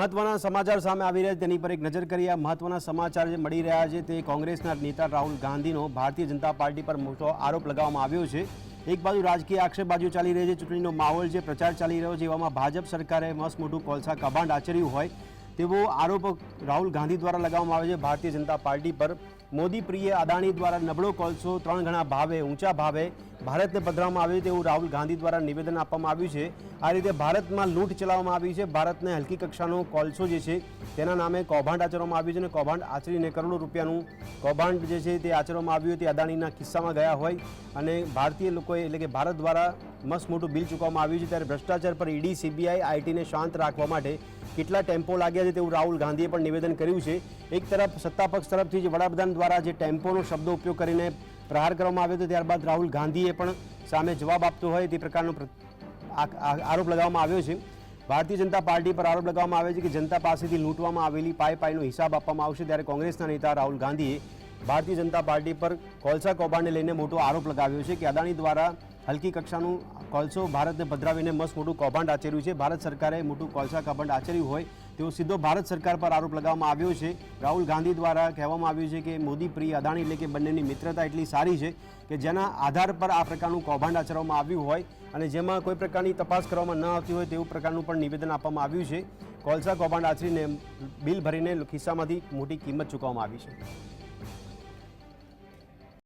મહત્વના સમાચાર સામે આવી રહ્યા છે. તેની પર એક નજર કરીએ મહત્વના સમાચાર જે મળી રહ્યા છે તે કોંગ્રેસના નેતા રાહુલ ગાંધીનો ભારતીય જનતા પાર્ટી પર મોટો આરોપ લગાવવામાં આવ્યો છે. એક બાજુ રાજકીય આક્ષેપ બાજુ ચાલી રહી છે. ચૂંટણીનો માહોલ છે પ્રચાર ચાલી રહ્યો છે એવામાં ભાજપ સરકારે મસ્ત મોટું કોલસા કબાંડ આચર્યું હોય તેવો આરોપ રાહુલ ગાંધી દ્વારા લગાવવામાં આવે છે. ભારતીય જનતા પાર્ટી પર મોદી પ્રિય અદાણી દ્વારા નબળો કોલસો, ત્રણ ગણા ભાવે, ઊંચા ભાવે ભારતને પધરાવવામાં આવ્યું તેવું રાહુલ ગાંધી દ્વારા નિવેદન આપવામાં આવ્યું છે. આ રીતે ભારતમાં લૂંટ ચલાવવામાં આવી છે. ભારતને હલકી કક્ષાનો કોલસો જે છે તેના નામે કૌભાંડ આચરવામાં આવ્યું છે અને કૌભાંડ આચરીને કરોડો રૂપિયાનું કૌભાંડ જે છે તે આચરવામાં આવ્યું તે અદાણીના કિસ્સામાં ગયા હોય અને ભારતીય લોકોએ એટલે કે ભારત દ્વારા મસ્ત મોટું બિલ ચૂકવવામાં આવ્યું છે ત્યારે ભ્રષ્ટાચાર પર ઈડી, સીબીઆઈ, આઈટીને શાંત રાખવા માટે કેટલા ટેમ્પો લાગ્યા છે તેવું રાહુલ ગાંધીએ પણ નિવેદન કર્યું છે. એક તરફ સત્તાપક્ષ તરફથી જે વડાપ્રધાન દ્વારા જે ટેમ્પોનો શબ્દો ઉપયોગ કરીને પ્રહાર કરવામાં આવ્યો હતો, ત્યારબાદ રાહુલ ગાંધીએ પણ સામે જવાબ આપતો હોય તે પ્રકારનો આરોપ લગાવવામાં આવ્યો છે. ભારતીય જનતા પાર્ટી પર આરોપ લગાવવામાં આવે છે કે જનતા પાસેથી લૂંટવામાં આવેલી પાય પાયનો હિસાબ આપવામાં આવશે ત્યારે કોંગ્રેસના નેતા રાહુલ ગાંધીએ ભારતીય જનતા પાર્ટી પર કોલસા કૌભાંડને લઈને મોટો આરોપ લગાવ્યો છે કે અદાણી દ્વારા હલકી કક્ષાનું કોલસો ભારતને પધરાવીને મસ્ત મોટું કૌભાંડ આચર્યું છે. ભારત સરકારે મોટું કોલસા કૌભાંડ આચર્યું હોય તેવો સીધો ભારત સરકાર પર આરોપ લગાવવામાં આવ્યો છે. રાહુલ ગાંધી દ્વારા કહેવામાં આવ્યું છે કે મોદી પ્રિય અદાણી એટલે કે બંનેની મિત્રતા એટલી સારી છે કે જેના આધાર પર આ પ્રકારનું કૌભાંડ આચરવામાં આવ્યું હોય અને જેમાં કોઈ પ્રકારની તપાસ કરવામાં ન આવતી હોય તેવું પ્રકારનું પણ નિવેદન આપવામાં આવ્યું છે. કોલસા કૌભાંડ આચરીને બિલ ભરીને ખિસ્સામાંથી મોટી કિંમત ચૂકવવામાં આવી છે.